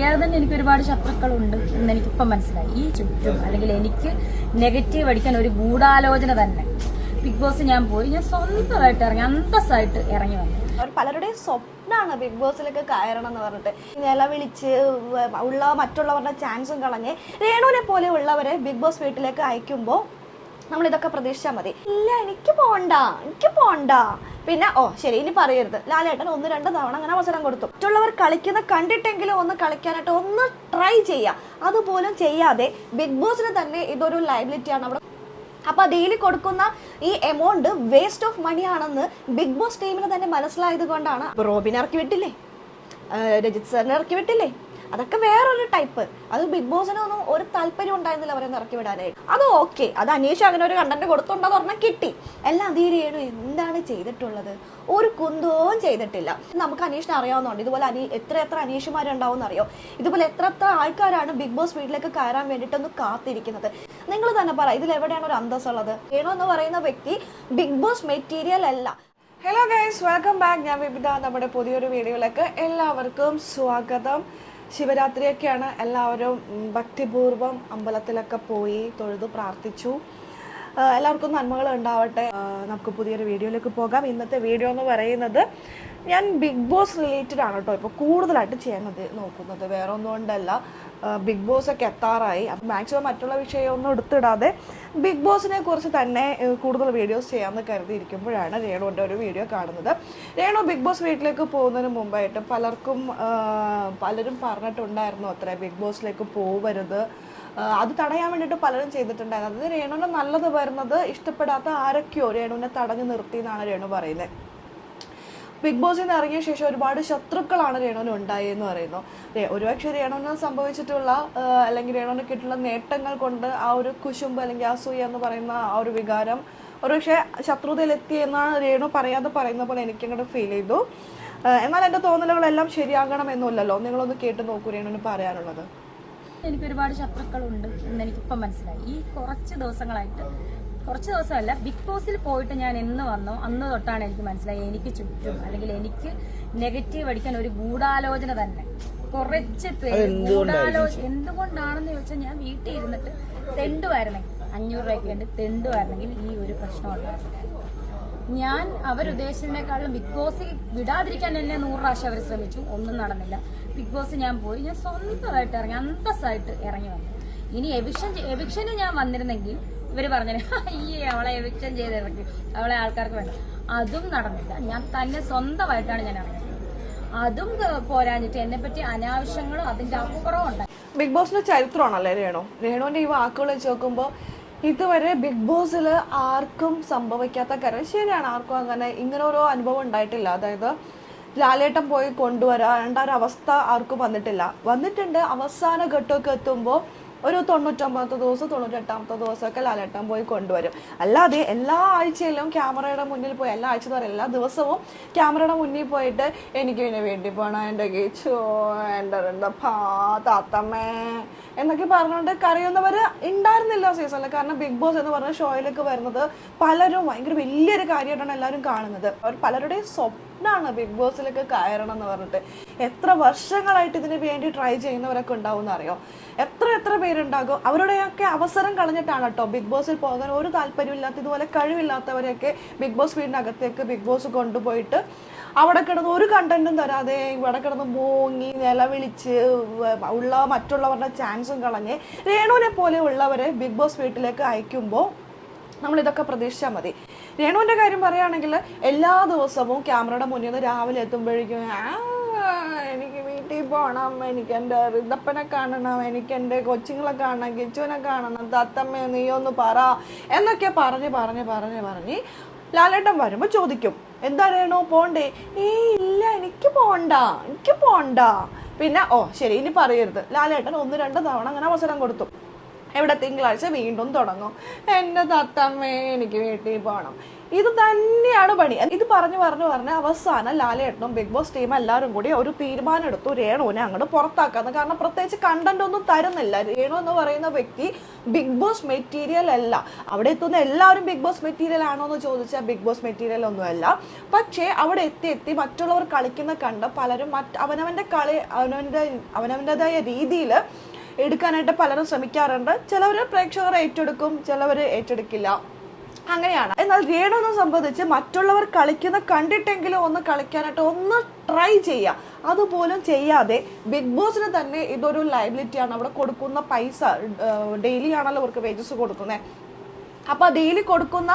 അറിയാതെ തന്നെ എനിക്ക് ഒരുപാട് ശത്രുക്കളുണ്ട് എന്ന് എനിക്കിപ്പം മനസ്സിലായി. ഈ ചുറ്റും അല്ലെങ്കിൽ എനിക്ക് നെഗറ്റീവ് അടിക്കാൻ ഒരു ഗൂഢാലോചന തന്നെ. ബിഗ് ബോസ് ഞാൻ പോയി. ഞാൻ സ്വന്തമായിട്ട് ഇറങ്ങി അന്തസ്സായിട്ട് ഇറങ്ങി വന്നു. അവർ പലരുടെയും സ്വപ്നമാണ് ബിഗ് ബോസിലൊക്കെ കയറണം എന്ന് പറഞ്ഞിട്ട്. നിലവിളിച്ച് ഉള്ള മറ്റുള്ളവരുടെ ചാൻസും കളഞ്ഞ് രേണുവിനെ പോലെ ഉള്ളവരെ ബിഗ് ബോസ് വീട്ടിലേക്ക് അയക്കുമ്പോൾ നമ്മൾ ഇതൊക്കെ പ്രതീക്ഷിച്ചാൽ മതി. ഇല്ല എനിക്ക് പോണ്ട എനിക്ക് പോണ്ട. പിന്നെ ഓ ശരി ഇനി പറയരുത്. ലാലേട്ടൻ ഒന്ന് രണ്ട് തവണ അങ്ങനെ അവസരം കൊടുത്തു. മറ്റുള്ളവർ കളിക്കുന്ന കണ്ടിട്ടെങ്കിലും ഒന്ന് കളിക്കാനായിട്ട് ഒന്ന് ട്രൈ ചെയ്യുക അതുപോലും ചെയ്യാതെ ബിഗ് ബോസിന് തന്നെ ഇതൊരു ലൈബിലിറ്റിയാണ് അവിടെ. അപ്പൊ ഡെയിലി കൊടുക്കുന്ന ഈ എമൗണ്ട് വേസ്റ്റ് ഓഫ് മണി ആണെന്ന് ബിഗ് ബോസ് ടീമിന് തന്നെ മനസ്സിലായത് കൊണ്ടാണ്. റോബിനെ ഇറക്കി വിട്ടില്ലേ? രജിത് സാറിനെ ഇറക്കി വിട്ടില്ലേ? അതൊക്കെ വേറൊരു ടൈപ്പ്. അത് ബിഗ് ബോസിനൊന്നും ഒരു താല്പര്യം ഉണ്ടായിരുന്നില്ല അവരെ ഇറക്കി വിടാനായി അത് ഓക്കെ. അത് അനീഷ് അങ്ങനെ ഒരു കണ്ടന്റ് കൊടുത്തുണ്ടോ പറഞ്ഞാൽ കിട്ടി. എല്ലാം ധീരേണു എന്താണ് ചെയ്തിട്ടുള്ളത്? ഒരു കുന്തവും ചെയ്തിട്ടില്ല. നമുക്ക് അനീഷിനെ അറിയാവുന്നതുകൊണ്ട് ഇതുപോലെ അനീ എത്ര എത്ര അനീഷുമാരുണ്ടാവും അറിയോ ഇതുപോലെ എത്ര എത്ര ആൾക്കാരാണ് ബിഗ് ബോസ് വീട്ടിലേക്ക് കയറാൻ വേണ്ടിയിട്ടൊന്ന് കാത്തിരിക്കുന്നത്? നിങ്ങൾ തന്നെ പറ ഇതിൽ എവിടെയാണ് ഒരു അന്തസ്സുള്ളത്? വേണോ എന്ന് പറയുന്ന വ്യക്തി ബിഗ് ബോസ് മെറ്റീരിയൽ അല്ല. ഹലോ ഗൈസ് വെൽക്കം ബാക്ക് ഞാൻ വിവിധ നമ്മുടെ പുതിയൊരു വീഡിയോയിലേക്ക് എല്ലാവർക്കും സ്വാഗതം. ശിവരാത്രിയൊക്കെയാണ് എല്ലാവരും ഭക്തിപൂർവം ഭക്തിപൂർവം അമ്പലത്തിലൊക്കെ പോയി തൊഴുതു പ്രാർത്ഥിച്ചു. എല്ലാവർക്കും നന്മകൾ ഉണ്ടാവട്ടെ. നമുക്ക് പുതിയൊരു വീഡിയോയിലേക്ക് പോകാം. ഇന്നത്തെ വീഡിയോ എന്ന് പറയുന്നത് ഞാൻ ബിഗ് ബോസ് റിലേറ്റഡ് ആണ് കേട്ടോ. ഇപ്പോൾ കൂടുതലായിട്ട് ചെയ്യുന്നത് നോക്കുന്നത്. വേറെ ഒന്നും കൊണ്ടല്ല. ബിഗ് ബോസ് ഒക്കെ എത്താറായി. അപ്പം മാക്സിമം മറ്റുള്ള വിഷയമൊന്നും എടുത്തിടാതെ ബിഗ് ബോസിനെ കുറിച്ച് തന്നെ കൂടുതൽ വീഡിയോസ് ചെയ്യാമെന്ന് കരുതിയിരിക്കുമ്പോഴാണ് രേണുവിന്റെ ഒരു വീഡിയോ കാണുന്നത്. രേണു ബിഗ് ബോസ് വീട്ടിലേക്ക് പോകുന്നതിന് മുമ്പായിട്ട് പലർക്കും പലരും പറഞ്ഞിട്ടുണ്ടായിരുന്നു അത്ര ബിഗ് ബോസിലേക്ക് പോവരുത്. അത് തടയാൻ വേണ്ടിയിട്ട് പലരും ചെയ്തിട്ടുണ്ടായിരുന്നു. അതായത് രേണുവിന് നല്ലത് വരുന്നത് ഇഷ്ടപ്പെടാത്ത ആരൊക്കെയോ രേണുവിനെ തടഞ്ഞു നിർത്തി എന്നാണ് രേണു പറയുന്നത്. ബിഗ് ബോസിൽ നിന്ന് ഇറങ്ങിയ ശേഷം ഒരുപാട് ശത്രുക്കളാണ് രേണുവിന് ഉണ്ടായെന്ന് പറയുന്നു. ഒരുപക്ഷെ രേണുവിന് സംഭവിച്ചിട്ടുള്ള അല്ലെങ്കിൽ രേണുവിന് കിട്ടുള്ള നേട്ടങ്ങൾ കൊണ്ട് ആ ഒരു കുശുമ്പ് അല്ലെങ്കിൽ അസൂയ എന്ന് പറയുന്ന ആ ഒരു വികാരം ഒരുപക്ഷെ ശത്രുതയിലെത്തി എന്നാണ് രേണു പറയാതെ പറയുന്ന പോലെ എനിക്കങ്ങോട്ട് ഫീൽ ചെയ്തു. എന്നാൽ എന്റെ തോന്നലുകളെല്ലാം ശരിയാകണമെന്നില്ലല്ലോ നിങ്ങളൊന്ന് കേട്ട് നോക്കൂ രേണുവിന് പറയാനുള്ളത്. എനിക്ക് ഒരുപാട് ശത്രുക്കളുണ്ട് എന്ന് എനിക്കിപ്പം മനസ്സിലായി. ഈ കുറച്ച് ദിവസങ്ങളായിട്ട് കുറച്ച് ദിവസമല്ല ബിഗ് ബോസിൽ പോയിട്ട് ഞാൻ എന്ന് വന്നോ. അന്ന് തൊട്ടാണ് എനിക്ക് മനസ്സിലായി എനിക്ക് ചുറ്റും അല്ലെങ്കിൽ എനിക്ക് നെഗറ്റീവ് അടിക്കാൻ ഒരു ഗൂഢാലോചന തന്നെ. കുറച്ച് പേര് ഗൂഢാലോചന എന്തുകൊണ്ടാണെന്ന് ചോദിച്ചാൽ ഞാൻ വീട്ടിൽ ഇരുന്നിട്ട് തെണ്ടുമായിരുന്നെങ്കിൽ അഞ്ഞൂറ് രൂപയ്ക്ക് വേണ്ടി തെണ്ടുമായിരുന്നെങ്കിൽ ഈ ഒരു പ്രശ്നം ഉണ്ടായിരുന്നു. ഞാൻ അവരുദ്ദേശിച്ചതിനേക്കാളും ബിഗ് ബോസ് വിടാതിരിക്കാൻ എന്നെ നൂറ് പ്രാവശ്യം അവർ ശ്രമിച്ചു. ഒന്നും നടന്നില്ല. ബിഗ് ബോസ് ഞാൻ പോയി. ഞാൻ സ്വന്തമായിട്ട് ഇറങ്ങി അന്തസ്സായിട്ട് ഇറങ്ങി വന്നു. ഇനി എവിക്ഷൻ എവിക്ഷന് ഞാൻ വന്നിരുന്നെങ്കിൽ ഇവർ പറഞ്ഞു അയ്യേ അവളെ എവിക്ഷൻ ചെയ്തിറക്കി അവളെ ആൾക്കാർക്ക് വേണ്ട. അതും നടന്നില്ല. ഞാൻ തന്നെ സ്വന്തമായിട്ടാണ് ഞാൻ ഇറങ്ങിയത്. അതും പോരാഞ്ഞിട്ട് എന്നെ പറ്റി അനാവശ്യങ്ങളും അതിന്റെ അപ്പുറവും ഉണ്ട്. ബിഗ് ബോസിന്റെ ചരിത്രമാണല്ലേ രേണു? രേണുവിന്റെ ഈ വാക്കുകൾ വെച്ച് നോക്കുമ്പോൾ ഇതുവരെ ബിഗ് ബോസിൽ ആർക്കും സംഭവിക്കാത്ത കാര്യം. ശരിയാണ് ആർക്കും അങ്ങനെ ഇങ്ങനെ ഓരോ അനുഭവം ഉണ്ടായിട്ടില്ല. അതായത് ലാലേട്ടം പോയി കൊണ്ടുവരാണ്ട ഒരു അവസ്ഥ ആർക്കും വന്നിട്ടില്ല. വന്നിട്ടുണ്ട്. അവസാന ഘട്ടമൊക്കെ എത്തുമ്പോൾ ഒരു തൊണ്ണൂറ്റൊമ്പതാമത്തെ ദിവസം തൊണ്ണൂറ്റെട്ടാമത്തെ ദിവസമൊക്കെ ലാലേട്ടൻ പോയി കൊണ്ടുവരും. അല്ലാതെ എല്ലാ ആഴ്ചയിലും ക്യാമറയുടെ മുന്നിൽ പോയി എല്ലാ ആഴ്ച പറയും എല്ലാ ദിവസവും ക്യാമറയുടെ മുന്നിൽ പോയിട്ട് എനിക്ക് പിന്നെ വേണ്ടി പോകണം എന്റെ ഗീച്ചോ എന്റെ താത്തമ്മേ എന്നൊക്കെ പറഞ്ഞുകൊണ്ട് കരയുന്നവർ ഉണ്ടായിരുന്നില്ല സീസണിൽ കാരണം ബിഗ് ബോസ് എന്ന് പറഞ്ഞ ഷോയിലേക്ക് വരുന്നത് പലരും ഭയങ്കര വലിയൊരു കാര്യമായിട്ടാണ് എല്ലാവരും കാണുന്നത്. അവർ പലരുടെയും സ്വപ്നമാണ് ബിഗ് ബോസിലേക്ക് കയറണം എന്ന് പറഞ്ഞിട്ട്. എത്ര വർഷങ്ങളായിട്ട് ഇതിന് വേണ്ടി ട്രൈ ചെയ്യുന്നവരൊക്കെ ഉണ്ടാവും എന്നറിയോ എത്ര എത്ര പേരുണ്ടാകും? അവരുടെയൊക്കെ അവസരം കളഞ്ഞിട്ടാണ് കേട്ടോ ബിഗ് ബോസിൽ പോകാൻ ഒരു താല്പര്യമില്ലാത്ത ഇതുപോലെ കഴിവില്ലാത്തവരെയൊക്കെ ബിഗ് ബോസ് വീടിനകത്തേക്ക് ബിഗ് ബോസ് കൊണ്ടുപോയിട്ട് അവിടെ കിടന്ന് ഒരു കണ്ടന്റും തരാതെ ഇവിടെ കിടന്ന് മൂങ്ങി നിലവിളിച്ച് ഉള്ള മറ്റുള്ളവരുടെ ചാൻസും കളഞ്ഞ് രേണുവിനെ പോലെ ഉള്ളവരെ ബിഗ് ബോസ് വീട്ടിലേക്ക് അയക്കുമ്പോൾ നമ്മളിതൊക്കെ പ്രതീക്ഷിച്ചാൽ മതി. രേണുവിന്റെ കാര്യം പറയുകയാണെങ്കിൽ എല്ലാ ദിവസവും ക്യാമറയുടെ മുന്നിൽ നിന്ന് രാവിലെ എത്തുമ്പോഴേക്കും "ആ, എനിക്ക് വീട്ടിൽ പോകണം എനിക്ക് എന്റെ റിതപ്പനെ കാണണം എനിക്ക് എന്റെ കൊച്ചുങ്ങളെ കാണണം കിച്ചുവിനെ കാണണം തത്തമ്മ നീ ഒന്ന് പറ എന്നൊക്കെ പറഞ്ഞ് പറഞ്ഞ് പറഞ്ഞ് പറഞ്ഞ് ലാലേട്ടൻ വരുമ്പോൾ ചോദിക്കും. എന്താ പോണ്ടേ? ഏയ് ഇല്ല എനിക്ക് പോണ്ട എനിക്ക് പോണ്ട. പിന്നെ ഓ ശരി ഇനി പറയരുത്. ലാലേട്ടൻ ഒന്ന് രണ്ട് തവണ അങ്ങനെ അവസരം കൊടുത്തു. എവിടെ തിങ്കളാഴ്ച വീണ്ടും തുടങ്ങും. എന്റെ തത്തമ്മേ എനിക്ക് വീട്ടിൽ പോകണം ഇത് തന്നെയാണ് പണി. ഇത് പറഞ്ഞു പറഞ്ഞു പറഞ്ഞ് അവസാനം ലാലേട്ടനും ബിഗ് ബോസ് ടീം എല്ലാവരും കൂടി ഒരു തീരുമാനം എടുത്തു രേണുവിനെ അങ്ങോട്ട് പുറത്താക്കാന്ന്. കാരണം പ്രത്യേകിച്ച് കണ്ടന്റ് ഒന്നും തരുന്നില്ല. രേണു എന്ന് പറയുന്ന വ്യക്തി ബിഗ് ബോസ് മെറ്റീരിയൽ അല്ല. അവിടെ എത്തുന്ന എല്ലാവരും ബിഗ് ബോസ് മെറ്റീരിയൽ ആണോ എന്ന് ചോദിച്ചാൽ ബിഗ് ബോസ് മെറ്റീരിയൽ ഒന്നുമല്ല. പക്ഷേ അവിടെ എത്തി എത്തി മറ്റുള്ളവർ കളിക്കുന്ന കണ്ട് പലരും മറ്റ് അവനവന്റെ കളി അവനവന്റെ അവനവന്റെതായ രീതിയിൽ എടുക്കാനായിട്ട് പലരും ശ്രമിക്കാറുണ്ട്. ചിലവർ പ്രേക്ഷകർ ഏറ്റെടുക്കും ചിലവർ ഏറ്റെടുക്കില്ല. അങ്ങനെയാണ്. എന്നാൽ രേണുവിനെ സംബന്ധിച്ച് മറ്റുള്ളവർ കളിക്കുന്ന കണ്ടിട്ടെങ്കിലും ഒന്ന് കളിക്കാനായിട്ട് ഒന്ന് ട്രൈ ചെയ്യുക അതുപോലും ചെയ്യാതെ ബിഗ് ബോസിന് തന്നെ ഇതൊരു ലൈബിലിറ്റിയാണ് അവിടെ കൊടുക്കുന്ന പൈസ ഡെയിലി ആണല്ലോ അവർക്ക് വേജസ് കൊടുക്കുന്നത് അപ്പൊ ഡെയിലി കൊടുക്കുന്ന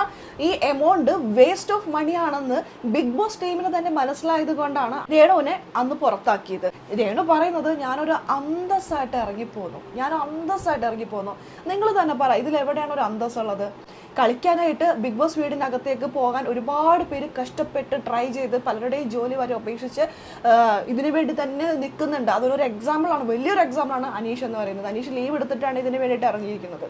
ഈ എമൗണ്ട് വേസ്റ്റ് ഓഫ് മണി ആണെന്ന് ബിഗ് ബോസ് ടീമിന് തന്നെ മനസ്സിലായത് കൊണ്ടാണ് രേണുവിനെ അന്ന് പുറത്താക്കിയത്. രേണു പറയുന്നത് ഞാനൊരു അന്തസ്സായിട്ട് ഇറങ്ങിപ്പോന്നു. ഞാൻ അന്തസ്സായിട്ട് ഇറങ്ങിപ്പോന്നു. നിങ്ങൾ തന്നെ പറ ഇതിൽ എവിടെയാണ് ഒരു അന്തസ്സുള്ളത്? കളിക്കാനായിട്ട് ബിഗ് ബോസ് വീടിനകത്തേക്ക് പോകാൻ ഒരുപാട് പേര് കഷ്ടപ്പെട്ട് ട്രൈ ചെയ്ത് പലരുടെയും ജോലി വരെ ഉപേക്ഷിച്ച് ഇതിനു വേണ്ടി തന്നെ നിൽക്കുന്നുണ്ട്. അതൊരു എക്സാമ്പിളാണ് വലിയൊരു എക്സാമ്പിളാണ് അനീഷ് എന്ന് പറയുന്നത്. അനീഷ് ലീവ് എടുത്തിട്ടാണ് ഇതിന് വേണ്ടിയിട്ട് ഇറങ്ങിയിരിക്കുന്നത്.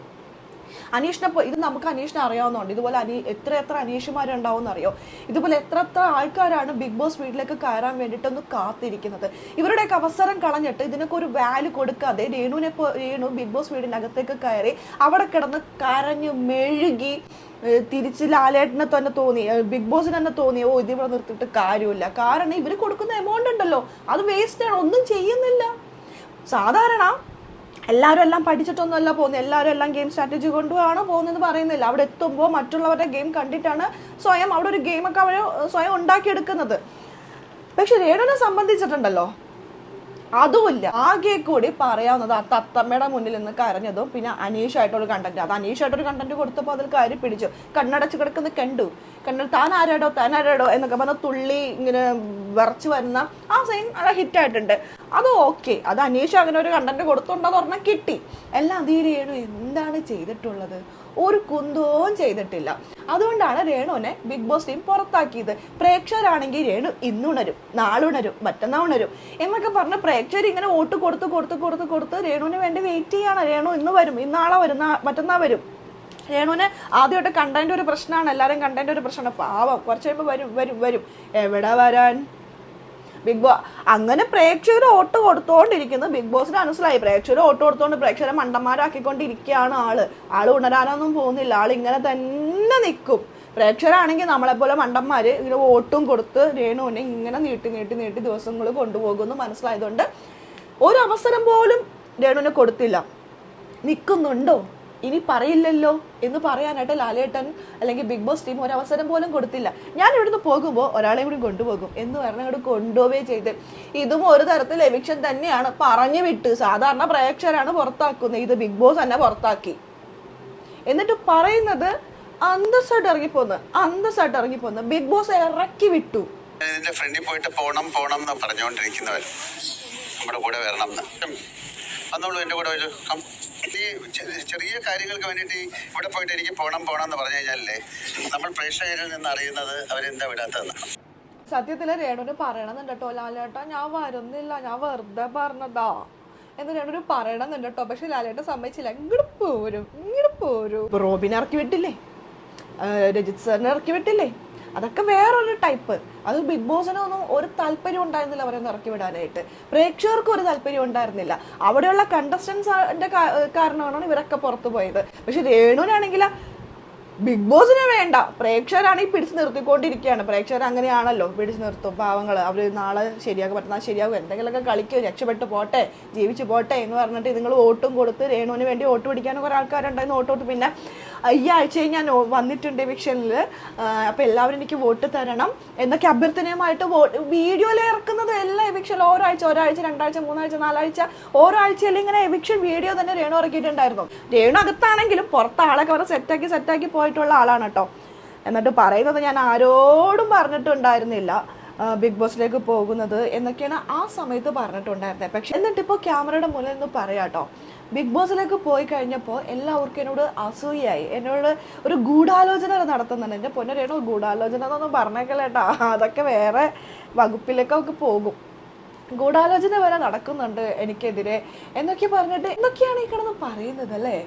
അനീഷിനെ ഇത് നമുക്ക് അനീഷിനെ അറിയാവുന്നതുകൊണ്ട്. ഇതുപോലെ അനീ എത്ര എത്ര അനീഷുമാരുണ്ടാവും അറിയോ ഇതുപോലെ എത്ര എത്ര ആൾക്കാരാണ് ബിഗ് ബോസ് വീട്ടിലേക്ക് കയറാൻ വേണ്ടിയിട്ടൊന്ന് കാത്തിരിക്കുന്നത്. ഇവരുടെയൊക്കെ അവസരം കളഞ്ഞിട്ട് ഇതിനൊക്കെ ഒരു വാല്യൂ കൊടുക്കാതെ രേണുവിനെ രേണു ബിഗ് ബോസ് വീടിനകത്തേക്ക് കയറി അവിടെ കിടന്ന് കരഞ്ഞ് മെഴുകി തിരിച്ച് ലാലേട്ടനെ തന്നെ തോന്നി. ബിഗ് ബോസിന് തന്നെ തോന്നി. ഓ ഇത് ഇവിടെ നിർത്തിയിട്ട് കാര്യമില്ല. കാരണം ഇവർ കൊടുക്കുന്ന എമൗണ്ട് ഉണ്ടല്ലോ. അത് വേസ്റ്റ് ആണ്. ഒന്നും ചെയ്യുന്നില്ല. സാധാരണ എല്ലാവരും എല്ലാം പഠിച്ചിട്ടൊന്നുമല്ല പോകുന്നത്. എല്ലാവരും എല്ലാം ഗെയിം സ്ട്രാറ്റജി കൊണ്ടുമാണ് പോകുന്നതെന്ന് പറയുന്നില്ല. അവിടെ എത്തുമ്പോൾ മറ്റുള്ളവരുടെ ഗെയിം കണ്ടിട്ടാണ് സ്വയം അവിടെ ഒരു ഗെയിമൊക്കെ അവർ സ്വയം ഉണ്ടാക്കിയെടുക്കുന്നത്. പക്ഷെ രേണുവിനെ സംബന്ധിച്ചിട്ടുണ്ടല്ലോ അതുമില്ല. ആകെ കൂടി പറയാവുന്നത് ആ തത്തമ്മയുടെ മുന്നിൽ നിന്ന് കരഞ്ഞതും പിന്നെ അനീഷായിട്ടൊരു കണ്ടന്റ് അത് അനീഷായിട്ടൊരു കണ്ടന്റ് കൊടുത്തപ്പോൾ അതിൽ കാര്യം പിടിച്ചു. കണ്ണടച്ച് കിടക്കുന്ന കണ്ടു. കണ്ണട താൻ ആരാടോ താൻ ആരാടോ എന്നൊക്കെ പറഞ്ഞ തുള്ളി ഇങ്ങനെ വിറച്ച് വരുന്ന ആ സീൻ ഹിറ്റ് ആയിട്ടുണ്ട്. അത് ഓക്കെ അത് അനീഷ് അങ്ങനെ ഒരു കണ്ടന്റ് കൊടുത്തുണ്ടെന്ന് പറഞ്ഞാൽ കിട്ടി. എല്ലാം അതേ രേണു എന്താണ് ചെയ്തിട്ടുള്ളത്? ഒരു കുന്തവും ചെയ്തിട്ടില്ല. അതുകൊണ്ടാണ് രേണുവിനെ ബിഗ് ബോസ് ടീം പുറത്താക്കിയത്. പ്രേക്ഷകരാണെങ്കിൽ രേണു ഇന്നുണരും നാളുണരും മറ്റന്നാൾ ഉണരും എന്നൊക്കെ പറഞ്ഞ് പ്രേക്ഷകർ ഇങ്ങനെ വോട്ട് കൊടുത്ത് കൊടുത്ത് കൊടുത്ത് കൊടുത്ത് രേണുവിന് വേണ്ടി വെയിറ്റ് ചെയ്യാണ്. രേണു ഇന്ന് വരും ഇന്നാളെ വരും മറ്റന്നാൾ വരും. രേണുവിന് ആദ്യമായിട്ട് കണ്ടതിന്റെ ഒരു പ്രശ്നമാണ്. എല്ലാവരും കണ്ടതിന്റെ ഒരു പ്രശ്നമാണ്. പാവം കുറച്ച് കഴിയുമ്പോൾ വരും വരും വരും. എവിടെ വരാൻ? ബിഗ് ബോസ് അങ്ങനെ പ്രേക്ഷകർ ഓട്ട് കൊടുത്തോണ്ടിരിക്കുന്നു. ബിഗ് ബോസിന് മനസ്സിലായി. പ്രേക്ഷകർ ഓട്ട് കൊടുത്തോണ്ട് പ്രേക്ഷകരെ മണ്ടന്മാരാക്കിക്കൊണ്ടിരിക്കുകയാണ് ആൾ. ആൾ ഉണരാനൊന്നും പോകുന്നില്ല. ആൾ ഇങ്ങനെ തന്നെ നിൽക്കും പ്രേക്ഷകരാണെങ്കിൽ നമ്മളെപ്പോലെ മണ്ടന്മാര് ഇങ്ങനെ വോട്ടും കൊടുത്ത് രേണുവിനെ ഇങ്ങനെ നീട്ടി നീട്ടി നീട്ടി ദിവസങ്ങൾ കൊണ്ടുപോകുമെന്ന് മനസ്സിലായതുകൊണ്ട് ഒരു അവസരം പോലും രേണുവിന് കൊടുത്തില്ല. നിൽക്കുന്നുണ്ടോ ഇനി പറയില്ലല്ലോ എന്ന് പറയാനായിട്ട് ലാലേട്ടൻ അല്ലെങ്കിൽ ബിഗ് ബോസ് ടീം ഒരു അവസരം പോലും കൊടുത്തില്ല. ഞാൻ ഇവിടുന്ന് പോകുമ്പോൾ ഒരാളെ കൂടി കൊണ്ടുപോകും എന്ന് പറഞ്ഞ അങ്ങോട്ട് കൊണ്ടുപോവേ ചെയ്ത്. ഇതും ഒരു തരത്തിൽ എവിക്ഷൻ തന്നെയാണ്. പറഞ്ഞു വിട്ട് സാധാരണ പ്രേക്ഷകരാണ് പുറത്താക്കുന്നത്. ഇത് ബിഗ് ബോസ് തന്നെ പുറത്താക്കി. എന്നിട്ട് പറയുന്നത് അന്തസ്സായിട്ട് ഇറങ്ങിപ്പോന്ന്. അന്തസ്സായിട്ട് ഇറങ്ങിപ്പോന്ന്. ബിഗ് ബോസ് ഇറക്കി വിട്ടു. ഫ്രണ്ടിൽ പോയിട്ട് പോണം പോണം എന്ന് പറഞ്ഞുകൊണ്ടിരിക്കുന്നവർ നമ്മുടെ കൂടെ വരണം വന്നോളൂ എന്റെ കൂടെ ഒരു ഈ ചെറിയ കാര്യങ്ങൾക്ക് വേണ്ടിയിട്ട് ഇവിടെ പോയിട്ട് എനിക്ക് പോകണം പോകണം എന്ന് പറഞ്ഞു കഴിഞ്ഞാലേ നമ്മൾ പ്രേക്ഷകരിൽ നിന്ന് അറിയുന്നത് അവരെന്താ വിടാത്തതെന്ന്. സത്യത്തിൽ രേണുവിന് പറയണമെന്നുണ്ട് കേട്ടോ. ലാലേട്ടാ ഞാൻ വരുന്നില്ല ഞാൻ വെറുതെ പറഞ്ഞതാ എന്ന് രേണുവിന് പറയണമെന്നുണ്ട് കേട്ടോ. പക്ഷെ ലാലേട്ടൻ സമ്മതിച്ചില്ല. ഇങ്ങോട്ട് പോരും ഇങ്ങോട്ട് പോരും. റോബിനെ ഇറക്കി വിട്ടില്ലേ? രജിത് സാറിനെ ഇറക്കി വിട്ടില്ലേ? അതൊക്കെ വേറൊരു ടൈപ്പ്. അത് ബിഗ് ബോസിനൊന്നും ഒരു താല്പര്യം ഉണ്ടായിരുന്നില്ല അവരെ ഇറക്കി വിടാനായിട്ട്. പ്രേക്ഷകർക്കും ഒരു താല്പര്യം ഉണ്ടായിരുന്നില്ല. അവിടെയുള്ള കണ്ടസ്റ്റൻസിന്റെ കാരണമാണ് ഇവരൊക്കെ പുറത്തു പോയത്. പക്ഷെ രേണുവിനാണെങ്കിൽ ബിഗ് ബോസിന് വേണ്ട. പ്രേക്ഷകരാണെങ്കിൽ പിടിച്ചു നിർത്തിക്കൊണ്ടിരിക്കുകയാണ്. പ്രേക്ഷകർ അങ്ങനെയാണല്ലോ പിടിച്ചു നിർത്തും പാവങ്ങൾ അവർ നാളെ ശരിയാകും പറ്റുന്ന ശരിയാകും. എന്തെങ്കിലുമൊക്കെ കളിക്കും. രക്ഷപ്പെട്ടു പോട്ടെ. ജീവിച്ചു പോട്ടെ എന്ന് പറഞ്ഞിട്ട് നിങ്ങൾ വോട്ടും കൊടുത്ത് രേണുവിന് വേണ്ടി വോട്ട് പിടിക്കാനും കുറേ ആൾക്കാരുണ്ടായിരുന്നു വോട്ട് കൊടുത്ത് പിന്നെ ഈ ആഴ്ചയും ഞാൻ വന്നിട്ടുണ്ട് എവിക്ഷനിൽ അപ്പോൾ എല്ലാവരും എനിക്ക് വോട്ട് തരണം എന്നൊക്കെ അഭ്യർത്ഥനയുമായിട്ട് വോട്ട് വീഡിയോയിൽ ഇറക്കുന്നത് എല്ലാ എവിക്ഷൻ ഓരോ ആഴ്ച ഒരാഴ്ച രണ്ടാഴ്ച മൂന്നാഴ്ച നാലാഴ്ച ഓരോ ഇങ്ങനെ എവിക്ഷൻ വീഡിയോ തന്നെ രേണു ഇറക്കിയിട്ടുണ്ടായിരുന്നു. രേണു അകത്താണെങ്കിലും പുറത്ത് ആളൊക്കെ അവരെ സെറ്റാക്കി സെറ്റാക്കി പോയിട്ടുള്ള ആളാണ് കേട്ടോ. എന്നിട്ട് പറയുന്നത് ഞാൻ ആരോടും പറഞ്ഞിട്ടുണ്ടായിരുന്നില്ല. ബിഗ് ബോസിലേക്ക് പോകുന്നത് എന്നൊക്കെയാണ് ആ സമയത്ത് പറഞ്ഞിട്ടുണ്ടായിരുന്നത് പക്ഷെ എന്നിട്ട് ഇപ്പോൾ ക്യാമറയുടെ മുന്നിൽ നിന്ന് പറയാട്ടോ. ബിഗ് ബോസിലേക്ക് പോയി കഴിഞ്ഞപ്പോൾ എല്ലാവർക്കും എന്നോട് അസൂയായി എന്നോട് ഒരു ഗൂഢാലോചന നടത്തുന്നുണ്ട്. എന്റെ പൊന്നരേണോ ഗൂഢാലോചന എന്നൊന്നും പറഞ്ഞേക്കല്ലേട്ടാ അതൊക്കെ വേറെ വകുപ്പിലേക്കൊക്കെ പോകും. ഗൂഢാലോചന വരെ നടക്കുന്നുണ്ട് എനിക്കെതിരെ എന്നൊക്കെ പറഞ്ഞിട്ട് എന്തൊക്കെയാണ് ഈ കിടന്ന് പറയുന്നത് അല്ലേ?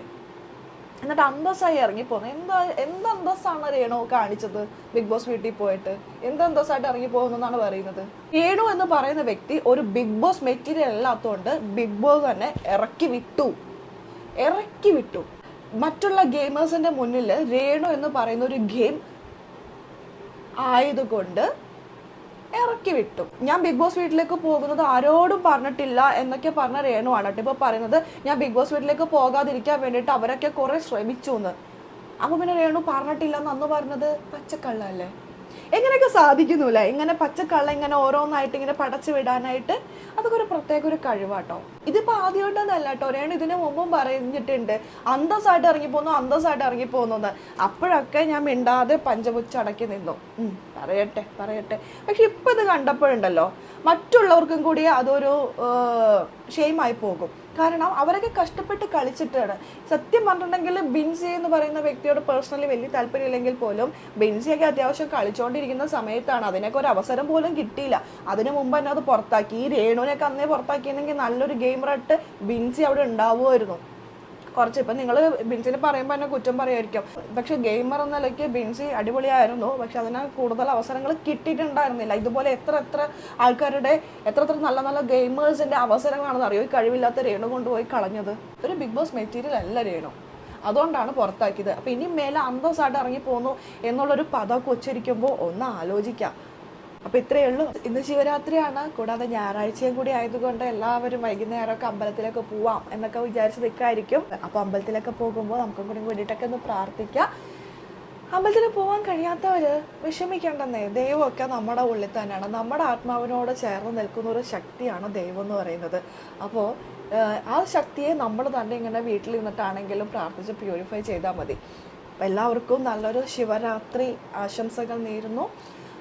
എന്നിട്ട് അന്തസ്സായി ഇറങ്ങിപ്പോകുന്നത് എന്താ എന്തന്തസ്സാണ് രേണു കാണിച്ചത് ബിഗ് ബോസ് വീട്ടിൽ പോയിട്ട്? എന്തന്തസ്സായിട്ട് അന്തസ്സായിട്ട് ഇറങ്ങി പോകുന്നതാണ് പറയുന്നത്? രേണു എന്ന് പറയുന്ന വ്യക്തി ഒരു ബിഗ് ബോസ് മെറ്റീരിയൽ അല്ലാത്തതുകൊണ്ട് ബിഗ് ബോസ് തന്നെ ഇറക്കി വിട്ടു. ഇറക്കി വിട്ടു. മറ്റുള്ള ഗെയിമേഴ്സിന്റെ മുന്നിൽ രേണു എന്ന് പറയുന്ന ഒരു ഗെയിം ആയതുകൊണ്ട് ഇറക്കി വിട്ടു. ഞാൻ ബിഗ് ബോസ് വീട്ടിലേക്ക് പോകുന്നത് ആരോടും പറഞ്ഞിട്ടില്ല എന്നൊക്കെ പറഞ്ഞ രേണുവാണ് കേട്ടോ. ഇപ്പൊ പറയുന്നത് ഞാൻ ബിഗ് ബോസ് വീട്ടിലേക്ക് പോകാതിരിക്കാൻ വേണ്ടിയിട്ട് അവരൊക്കെ കുറെ ശ്രമിച്ചു എന്ന് അപ്പൊ പിന്നെ രേണു പറഞ്ഞിട്ടില്ല എന്ന് പറഞ്ഞത് പച്ചക്കള്ളല്ലേ? എങ്ങനെയൊക്കെ സാധിക്കുന്നില്ല? ഇങ്ങനെ പച്ചക്കള്ള ഇങ്ങനെ ഓരോന്നായിട്ട് ഇങ്ങനെ പടച്ചു വിടാനായിട്ട്? അതൊക്കെ ഒരു പ്രത്യേക ഒരു കഴിവാട്ടോ. ഇതിപ്പോ ആദ്യമായിട്ടൊന്നല്ല കേട്ടോ. രേണു ഇതിനു മുമ്പും പറഞ്ഞിട്ടുണ്ട്. അന്തസ്സായിട്ട് ഇറങ്ങിപ്പോന്നു അന്തസ്സായിട്ട് ഇറങ്ങി പോകുന്നു അപ്പോഴൊക്കെ ഞാൻ മിണ്ടാതെ പഞ്ചപുച്ചടക്കി നിന്നു. പറയട്ടെ പറയട്ടെ. പക്ഷെ ഇപ്പം ഇത് കണ്ടപ്പോഴുണ്ടല്ലോ മറ്റുള്ളവർക്കും കൂടി അതൊരു ഷെയിമായി പോകും. കാരണം അവരൊക്കെ കഷ്ടപ്പെട്ട് കളിച്ചിട്ടാണ്. സത്യം പറഞ്ഞിട്ടുണ്ടെങ്കിൽ ബിൻസി എന്ന് പറയുന്ന വ്യക്തിയോട് പേഴ്സണലി വലിയ താല്പര്യമില്ലെങ്കിൽ പോലും ബിൻസിയൊക്കെ അത്യാവശ്യം കളിച്ചുകൊണ്ടിരിക്കുന്ന സമയത്താണ്. അതിനൊക്കെ ഒരു അവസരം പോലും കിട്ടിയില്ല. അതിനു മുമ്പ് തന്നെ അത് പുറത്താക്കി. ഈ രേണുവിനൊക്കെ അന്നേ പുറത്താക്കിയിരുന്നെങ്കിൽ നല്ലൊരു ഗെയിമറായിട്ട് ബിൻസി അവിടെ ഉണ്ടാവുമായിരുന്നു. കുറച്ച് ഇപ്പം നിങ്ങൾ ബിൻസിനെ പറയുമ്പോൾ തന്നെ കുറ്റം പറയുമായിരിക്കും പക്ഷെ ഗെയിമർ എന്ന നിലയ്ക്ക് ബിൻസി അടിപൊളിയായിരുന്നു. പക്ഷെ അതിന് കൂടുതൽ അവസരങ്ങൾ കിട്ടിയിട്ടുണ്ടായിരുന്നില്ല. ഇതുപോലെ എത്ര എത്ര ആൾക്കാരുടെ എത്ര എത്ര നല്ല നല്ല ഗെയിമേഴ്സിന്റെ അവസരങ്ങളാണെന്ന് അറിയോ? ഈ കഴിവില്ലാത്ത രേണു കൊണ്ടുപോയി കളഞ്ഞത്. ഒരു ബിഗ് ബോസ് മെറ്റീരിയൽ അല്ല രേണു. അതുകൊണ്ടാണ് പുറത്താക്കിയത്. അപ്പം ഇനി മേലെ അന്തസ്സായിട്ട് ഇറങ്ങി പോകുന്നു എന്നുള്ളൊരു പദമൊക്കെ ഉച്ചരിക്കുമ്പോൾ ഒന്ന് ആലോചിക്കാം. അപ്പൊ ഇത്രയേ ഉള്ളൂ. ഇന്ന് ശിവരാത്രിയാണ്. കൂടാതെ ഞായറാഴ്ചയും കൂടി ആയതുകൊണ്ട് എല്ലാവരും വൈകുന്നേരമൊക്കെ അമ്പലത്തിലൊക്കെ പോവാം എന്നൊക്കെ വിചാരിച്ച് നിൽക്കായിരിക്കും അപ്പൊ അമ്പലത്തിലൊക്കെ പോകുമ്പോൾ നമുക്കും കൂടി വേണ്ടിയിട്ടൊക്കെ ഒന്ന് പ്രാർത്ഥിക്കാം. അമ്പലത്തിൽ പോകാൻ കഴിയാത്തവര് വിഷമിക്കേണ്ടെന്നേ. ദൈവമൊക്കെ നമ്മുടെ ഉള്ളിൽ തന്നെയാണ്. നമ്മുടെ ആത്മാവിനോട് ചേർന്ന് നിൽക്കുന്ന ഒരു ശക്തിയാണ് ദൈവം എന്ന് പറയുന്നത്. അപ്പോൾ ആ ശക്തിയെ നമ്മൾ തന്നെ ഇങ്ങനെ വീട്ടിൽ നിന്നിട്ടാണെങ്കിലും പ്രാർത്ഥിച്ച് പ്യൂരിഫൈ ചെയ്താൽ മതി. എല്ലാവർക്കും നല്ലൊരു ശിവരാത്രി ആശംസകൾ നേരുന്നു.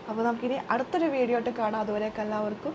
അപ്പോൾ നമുക്കിനി അടുത്തൊരു വീഡിയോ ആയിട്ട് കാണാം. അതുവരേക്ക് എല്ലാവർക്കും